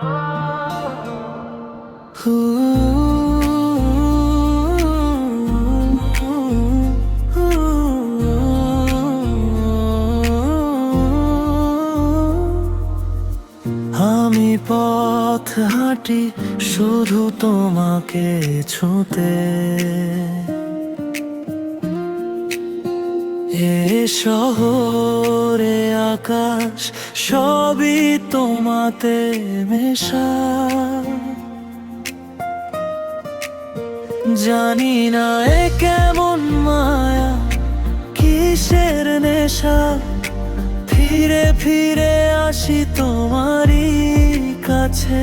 আমি পথ হাঁটি শুধু তোমাকে ছুঁতে। এ শহরে আকাশ সবই তোমাতে মেশা। জানি না এ কেমন মায়া, কিসের নেশা। ফিরে ফিরে আসি তোমারই কাছে।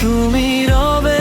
তুমি রবে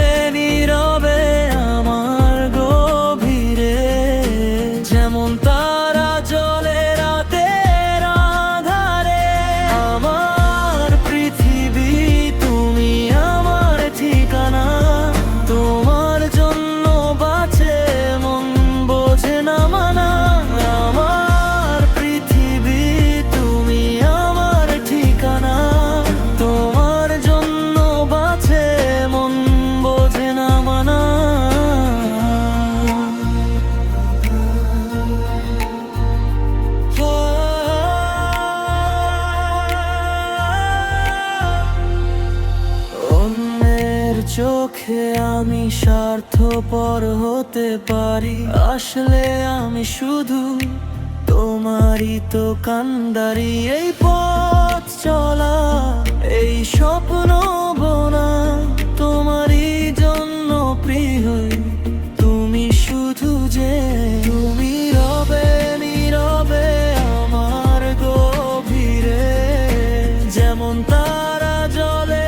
চোখে আমি স্বার্থপর হতে পারি। আসলে আমি শুধু তোমারই তো কান্দারি। এই পথ চলা, এই স্বপ্ন বোনা তোমারই জন্য প্রিয়। তুমি শুধু যে তুমি রবে, নীরবে আমার গভীরে। যেমন তারা জলে